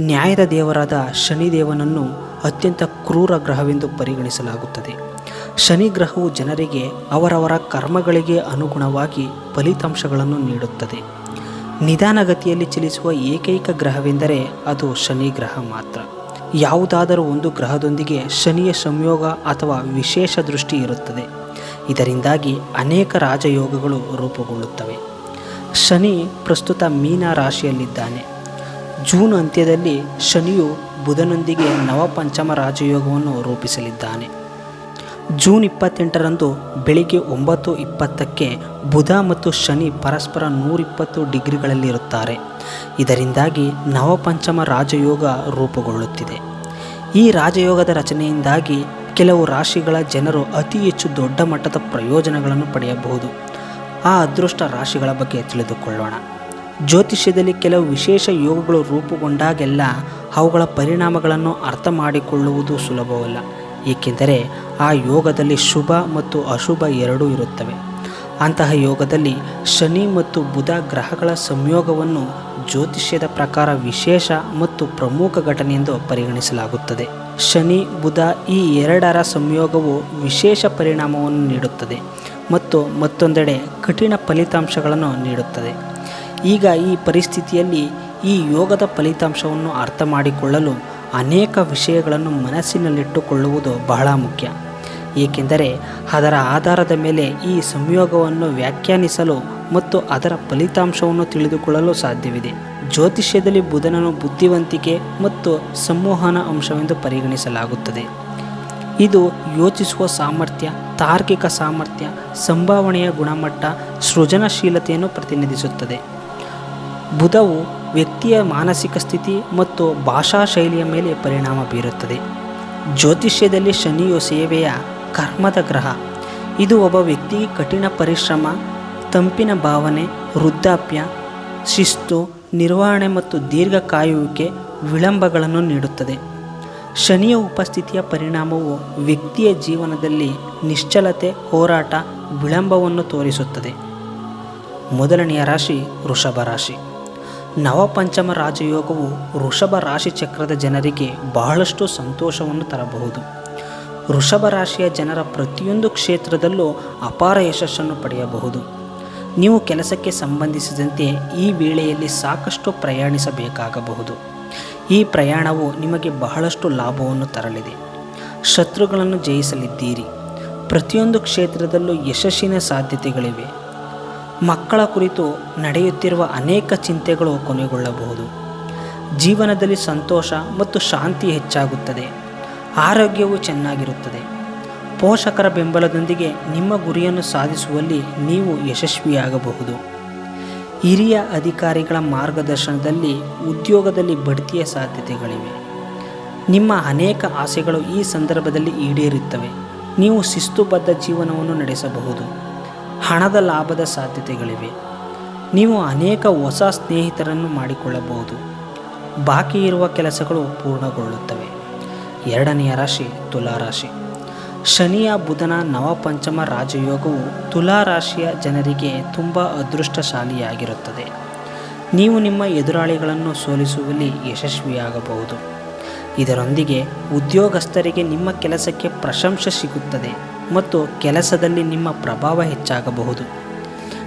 ನ್ಯಾಯದ ದೇವರಾದ ಶನಿದೇವನನ್ನು ಅತ್ಯಂತ ಕ್ರೂರ ಗ್ರಹವೆಂದು ಪರಿಗಣಿಸಲಾಗುತ್ತದೆ. ಶನಿ ಗ್ರಹವು ಜನರಿಗೆ ಅವರವರ ಕರ್ಮಗಳಿಗೆ ಅನುಗುಣವಾಗಿ ಫಲಿತಾಂಶಗಳನ್ನು ನೀಡುತ್ತದೆ. ನಿಧಾನಗತಿಯಲ್ಲಿ ಚಲಿಸುವ ಏಕೈಕ ಗ್ರಹವೆಂದರೆ ಅದು ಶನಿ ಗ್ರಹ ಮಾತ್ರ. ಯಾವುದಾದರೂ ಒಂದು ಗ್ರಹದೊಂದಿಗೆ ಶನಿಯ ಸಂಯೋಗ ಅಥವಾ ವಿಶೇಷ ದೃಷ್ಟಿ ಇರುತ್ತದೆ. ಇದರಿಂದಾಗಿ ಅನೇಕ ರಾಜಯೋಗಗಳು ರೂಪುಗೊಳ್ಳುತ್ತವೆ. ಶನಿ ಪ್ರಸ್ತುತ ಮೀನ ರಾಶಿಯಲ್ಲಿದ್ದಾನೆ ಜೂನ್ ಅಂತ್ಯದಲ್ಲಿ ಶನಿಯು ಬುಧನೊಂದಿಗೆ ನವಪಂಚಮ ರಾಜಯೋಗವನ್ನು ರೂಪಿಸಲಿದ್ದಾನೆ. ಜೂನ್ ಇಪ್ಪತ್ತೆಂಟರಂದು ಬೆಳಿಗ್ಗೆ ಒಂಬತ್ತು ಇಪ್ಪತ್ತಕ್ಕೆ ಬುಧ ಮತ್ತು ಶನಿ ಪರಸ್ಪರ ನೂರಿಪ್ಪತ್ತು ಡಿಗ್ರಿಗಳಲ್ಲಿರುತ್ತಾರೆ. ಇದರಿಂದಾಗಿ ನವಪಂಚಮ ರಾಜಯೋಗ ರೂಪುಗೊಳ್ಳುತ್ತಿದೆ. ಈ ರಾಜಯೋಗದ ರಚನೆಯಿಂದಾಗಿ ಕೆಲವು ರಾಶಿಗಳ ಜನರು ಅತಿ ಹೆಚ್ಚು ದೊಡ್ಡ ಮಟ್ಟದ ಪ್ರಯೋಜನಗಳನ್ನು ಪಡೆಯಬಹುದು. ಆ ಅದೃಷ್ಟ ರಾಶಿಗಳ ಬಗ್ಗೆ ತಿಳಿದುಕೊಳ್ಳೋಣ. ಜ್ಯೋತಿಷ್ಯದಲ್ಲಿ ಕೆಲವು ವಿಶೇಷ ಯೋಗಗಳು ರೂಪುಗೊಂಡಾಗೆಲ್ಲ ಅವುಗಳ ಪರಿಣಾಮಗಳನ್ನು ಅರ್ಥ ಮಾಡಿಕೊಳ್ಳುವುದು ಸುಲಭವಲ್ಲ. ಏಕೆಂದರೆ ಆ ಯೋಗದಲ್ಲಿ ಶುಭ ಮತ್ತು ಅಶುಭ ಎರಡೂ ಇರುತ್ತವೆ. ಅಂತಹ ಯೋಗದಲ್ಲಿ ಶನಿ ಮತ್ತು ಬುಧ ಗ್ರಹಗಳ ಸಂಯೋಗವನ್ನು ಜ್ಯೋತಿಷ್ಯದ ಪ್ರಕಾರ ವಿಶೇಷ ಮತ್ತು ಪ್ರಮುಖ ಘಟನೆ ಎಂದು ಪರಿಗಣಿಸಲಾಗುತ್ತದೆ. ಶನಿ, ಬುಧ ಈ ಎರಡರ ಸಂಯೋಗವು ವಿಶೇಷ ಪರಿಣಾಮವನ್ನು ನೀಡುತ್ತದೆ ಮತ್ತು ಮತ್ತೊಂದೆಡೆ ಕಠಿಣ ಫಲಿತಾಂಶಗಳನ್ನು ನೀಡುತ್ತದೆ. ಈಗ ಈ ಪರಿಸ್ಥಿತಿಯಲ್ಲಿ ಈ ಯೋಗದ ಫಲಿತಾಂಶವನ್ನು ಅರ್ಥ ಮಾಡಿಕೊಳ್ಳಲು ಅನೇಕ ವಿಷಯಗಳನ್ನು ಮನಸ್ಸಿನಲ್ಲಿಟ್ಟುಕೊಳ್ಳುವುದು ಬಹಳ ಮುಖ್ಯ. ಏಕೆಂದರೆ ಅದರ ಆಧಾರದ ಮೇಲೆ ಈ ಸಂಯೋಗವನ್ನು ವ್ಯಾಖ್ಯಾನಿಸಲು ಮತ್ತು ಅದರ ಫಲಿತಾಂಶವನ್ನು ತಿಳಿದುಕೊಳ್ಳಲು ಸಾಧ್ಯವಿದೆ. ಜ್ಯೋತಿಷ್ಯದಲ್ಲಿ ಬುಧನನ್ನು ಬುದ್ಧಿವಂತಿಕೆ ಮತ್ತು ಸಂಮೋಹನ ಅಂಶವೆಂದು ಪರಿಗಣಿಸಲಾಗುತ್ತದೆ. ಇದು ಯೋಚಿಸುವ ಸಾಮರ್ಥ್ಯ, ತಾರ್ಕಿಕ ಸಾಮರ್ಥ್ಯ, ಸಂಭಾವನೆಯ ಗುಣಮಟ್ಟ, ಸೃಜನಶೀಲತೆಯನ್ನು ಪ್ರತಿನಿಧಿಸುತ್ತದೆ. ಬುಧವು ವ್ಯಕ್ತಿಯ ಮಾನಸಿಕ ಸ್ಥಿತಿ ಮತ್ತು ಭಾಷಾ ಶೈಲಿಯ ಮೇಲೆ ಪರಿಣಾಮ ಬೀರುತ್ತದೆ. ಜ್ಯೋತಿಷ್ಯದಲ್ಲಿ ಶನಿಯು ಸೇವೆಯ ಕರ್ಮದ ಗ್ರಹ. ಇದು ಒಬ್ಬ ವ್ಯಕ್ತಿಗೆ ಕಠಿಣ ಪರಿಶ್ರಮ, ತಂಪಿನ ಭಾವನೆ, ವೃದ್ಧಾಪ್ಯ, ಶಿಸ್ತು, ನಿರ್ವಹಣೆ ಮತ್ತು ದೀರ್ಘ ಕಾಯುವಿಕೆ ವಿಳಂಬಗಳನ್ನು ನೀಡುತ್ತದೆ. ಶನಿಯ ಉಪಸ್ಥಿತಿಯ ಪರಿಣಾಮವು ವ್ಯಕ್ತಿಯ ಜೀವನದಲ್ಲಿ ನಿಶ್ಚಲತೆ, ಹೋರಾಟ, ವಿಳಂಬವನ್ನು ತೋರಿಸುತ್ತದೆ. ಮೊದಲನೆಯ ರಾಶಿ ವೃಷಭ ರಾಶಿ. ನವಪಂಚಮ ರಾಜಯೋಗವು ವೃಷಭ ರಾಶಿ ಚಕ್ರದ ಜನರಿಗೆ ಬಹಳಷ್ಟು ಸಂತೋಷವನ್ನು ತರಬಹುದು. ವೃಷಭ ರಾಶಿಯ ಜನರ ಪ್ರತಿಯೊಂದು ಕ್ಷೇತ್ರದಲ್ಲೂ ಅಪಾರ ಯಶಸ್ಸನ್ನು ಪಡೆಯಬಹುದು. ನೀವು ಕೆಲಸಕ್ಕೆ ಸಂಬಂಧಿಸಿದಂತೆ ಈ ವೇಳೆಯಲ್ಲಿ ಸಾಕಷ್ಟು ಪ್ರಯಾಣಿಸಬೇಕಾಗಬಹುದು. ಈ ಪ್ರಯಾಣವು ನಿಮಗೆ ಬಹಳಷ್ಟು ಲಾಭವನ್ನು ತರಲಿದೆ. ಶತ್ರುಗಳನ್ನು ಜಯಿಸಲಿದ್ದೀರಿ. ಪ್ರತಿಯೊಂದು ಕ್ಷೇತ್ರದಲ್ಲೂ ಯಶಸ್ಸಿನ ಸಾಧ್ಯತೆಗಳಿವೆ. ಮಕ್ಕಳ ಕುರಿತು ನಡೆಯುತ್ತಿರುವ ಅನೇಕ ಚಿಂತೆಗಳು ಕೊನೆಗೊಳ್ಳಬಹುದು. ಜೀವನದಲ್ಲಿ ಸಂತೋಷ ಮತ್ತು ಶಾಂತಿ ಹೆಚ್ಚಾಗುತ್ತದೆ. ಆರೋಗ್ಯವು ಚೆನ್ನಾಗಿರುತ್ತದೆ. ಪೋಷಕರ ಬೆಂಬಲದೊಂದಿಗೆ ನಿಮ್ಮ ಗುರಿಯನ್ನು ಸಾಧಿಸುವಲ್ಲಿ ನೀವು ಯಶಸ್ವಿಯಾಗಬಹುದು. ಹಿರಿಯ ಅಧಿಕಾರಿಗಳ ಮಾರ್ಗದರ್ಶನದಲ್ಲಿ ಉದ್ಯೋಗದಲ್ಲಿ ಬಡ್ತಿಯ ಸಾಧ್ಯತೆಗಳಿವೆ. ನಿಮ್ಮ ಅನೇಕ ಆಸೆಗಳು ಈ ಸಂದರ್ಭದಲ್ಲಿ ಈಡೇರುತ್ತವೆ. ನೀವು ಶಿಸ್ತುಬದ್ಧ ಜೀವನವನ್ನು ನಡೆಸಬಹುದು. ಹಣದ ಲಾಭದ ಸಾಧ್ಯತೆಗಳಿವೆ. ನೀವು ಅನೇಕ ಹೊಸ ಸ್ನೇಹಿತರನ್ನು ಮಾಡಿಕೊಳ್ಳಬಹುದು. ಬಾಕಿ ಇರುವ ಕೆಲಸಗಳು ಪೂರ್ಣಗೊಳ್ಳುತ್ತವೆ. ಎರಡನೆಯ ರಾಶಿ ತುಲಾರಾಶಿ ಶನಿಯ ಬುಧನ ನವಪಂಚಮ ರಾಜಯೋಗವು ತುಲಾರಾಶಿಯ ಜನರಿಗೆ ತುಂಬ ಅದೃಷ್ಟಶಾಲಿಯಾಗಿರುತ್ತದೆ. ನೀವು ನಿಮ್ಮ ಎದುರಾಳಿಗಳನ್ನು ಸೋಲಿಸುವಲ್ಲಿ ಯಶಸ್ವಿಯಾಗಬಹುದು. ಇದರೊಂದಿಗೆ ಉದ್ಯೋಗಸ್ಥರಿಗೆ ನಿಮ್ಮ ಕೆಲಸಕ್ಕೆ ಪ್ರಶಂಸೆ ಸಿಗುತ್ತದೆ. ಮತ್ತು ಕೆಲಸದಲ್ಲಿ ನಿಮ್ಮ ಪ್ರಭಾವ ಹೆಚ್ಚಾಗಬಹುದು.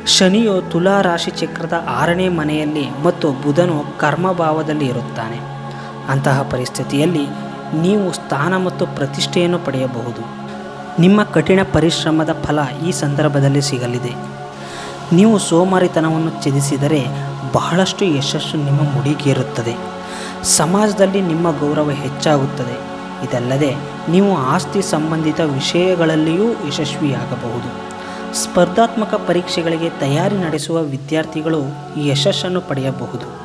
ಶನಿಯು ತುಲಾ ರಾಶಿ ಚಕ್ರದ ಆರನೇ ಮನೆಯಲ್ಲಿ ಮತ್ತು ಬುಧನು ಕರ್ಮಭಾವದಲ್ಲಿ ಇರುತ್ತಾನೆ. ಅಂತಹ ಪರಿಸ್ಥಿತಿಯಲ್ಲಿ ನೀವು ಸ್ಥಾನ ಮತ್ತು ಪ್ರತಿಷ್ಠೆಯನ್ನು ಪಡೆಯಬಹುದು. ನಿಮ್ಮ ಕಠಿಣ ಪರಿಶ್ರಮದ ಫಲ ಈ ಸಂದರ್ಭದಲ್ಲಿ ಸಿಗಲಿದೆ. ನೀವು ಸೋಮಾರಿತನವನ್ನು ತ್ಯಜಿಸಿದರೆ ಬಹಳಷ್ಟು ಯಶಸ್ಸು ನಿಮ್ಮ ಮುಡಿಗೇರುತ್ತದೆ. ಸಮಾಜದಲ್ಲಿ ನಿಮ್ಮ ಗೌರವ ಹೆಚ್ಚಾಗುತ್ತದೆ. ಇದಲ್ಲದೆ ನೀವು ಆಸ್ತಿ ಸಂಬಂಧಿತ ವಿಷಯಗಳಲ್ಲಿಯೂ ಯಶಸ್ವಿಯಾಗಬಹುದು. ಸ್ಪರ್ಧಾತ್ಮಕ ಪರೀಕ್ಷೆಗಳಿಗೆ ತಯಾರಿ ನಡೆಸುವ ವಿದ್ಯಾರ್ಥಿಗಳು ಯಶಸ್ಸನ್ನು ಪಡೆಯಬಹುದು.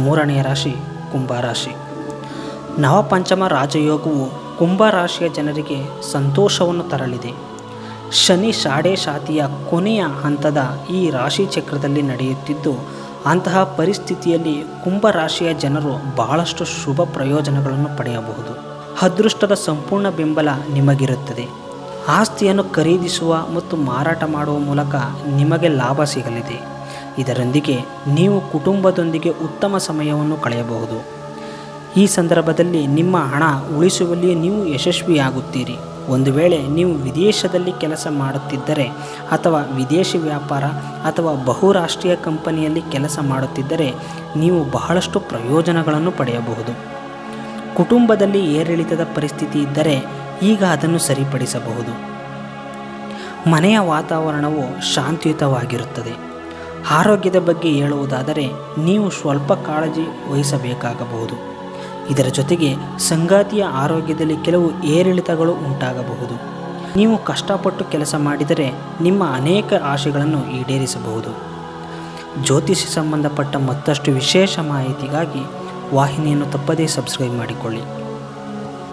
ಮೂರನೆಯ ರಾಶಿ ಕುಂಭರಾಶಿ ನವಪಂಚಮ ರಾಜಯೋಗವು ಕುಂಭರಾಶಿಯ ಜನರಿಗೆ ಸಂತೋಷವನ್ನು ತರಲಿದೆ. ಶನಿ ಶಾಡೆ ಶಾತಿಯ ಕೊನೆಯ ಹಂತದ ಈ ರಾಶಿ ಚಕ್ರದಲ್ಲಿ ನಡೆಯುತ್ತಿದ್ದು, ಅಂತಹ ಪರಿಸ್ಥಿತಿಯಲ್ಲಿ ಕುಂಭರಾಶಿಯ ಜನರು ಬಹಳಷ್ಟು ಶುಭ ಪ್ರಯೋಜನಗಳನ್ನು ಪಡೆಯಬಹುದು. ಅದೃಷ್ಟದ ಸಂಪೂರ್ಣ ಬೆಂಬಲ ನಿಮಗಿರುತ್ತದೆ. ಆಸ್ತಿಯನ್ನು ಖರೀದಿಸುವ ಮತ್ತು ಮಾರಾಟ ಮಾಡುವ ಮೂಲಕ ನಿಮಗೆ ಲಾಭ ಸಿಗಲಿದೆ. ಇದರೊಂದಿಗೆ ನೀವು ಕುಟುಂಬದೊಂದಿಗೆ ಉತ್ತಮ ಸಮಯವನ್ನು ಕಳೆಯಬಹುದು. ಈ ಸಂದರ್ಭದಲ್ಲಿ ನಿಮ್ಮ ಹಣ ಉಳಿಸುವಲ್ಲಿ ನೀವು ಯಶಸ್ವಿಯಾಗುತ್ತೀರಿ. ಒಂದು ವೇಳೆ ನೀವು ವಿದೇಶದಲ್ಲಿ ಕೆಲಸ ಮಾಡುತ್ತಿದ್ದರೆ ಅಥವಾ ವಿದೇಶಿ ವ್ಯಾಪಾರ ಅಥವಾ ಬಹುರಾಷ್ಟ್ರೀಯ ಕಂಪನಿಯಲ್ಲಿ ಕೆಲಸ ಮಾಡುತ್ತಿದ್ದರೆ ನೀವು ಬಹಳಷ್ಟು ಪ್ರಯೋಜನಗಳನ್ನು ಪಡೆಯಬಹುದು. ಕುಟುಂಬದಲ್ಲಿ ಏರಿಳಿತದ ಪರಿಸ್ಥಿತಿ ಇದ್ದರೆ ಈಗ ಅದನ್ನು ಸರಿಪಡಿಸಬಹುದು. ಮನೆಯ ವಾತಾವರಣವು ಶಾಂತಿಯುತವಾಗಿರುತ್ತದೆ. ಆರೋಗ್ಯದ ಬಗ್ಗೆ ಹೇಳುವುದಾದರೆ ನೀವು ಸ್ವಲ್ಪ ಕಾಳಜಿ ವಹಿಸಬೇಕಾಗಬಹುದು. ಇದರ ಜೊತೆಗೆ ಸಂಗಾತಿಯ ಆರೋಗ್ಯದಲ್ಲಿ ಕೆಲವು ಏರಿಳಿತಗಳು ಉಂಟಾಗಬಹುದು. ನೀವು ಕಷ್ಟಪಟ್ಟು ಕೆಲಸ ಮಾಡಿದರೆ ನಿಮ್ಮ ಅನೇಕ ಆಶೆಗಳನ್ನು ಈಡೇರಿಸಬಹುದು. ಜ್ಯೋತಿಷ ಸಂಬಂಧಪಟ್ಟ ಮತ್ತಷ್ಟು ವಿಶೇಷ ಮಾಹಿತಿಗಾಗಿ ವಾಹಿನಿಯನ್ನು ತಪ್ಪದೇ ಸಬ್ಸ್ಕ್ರೈಬ್ ಮಾಡಿಕೊಳ್ಳಿ.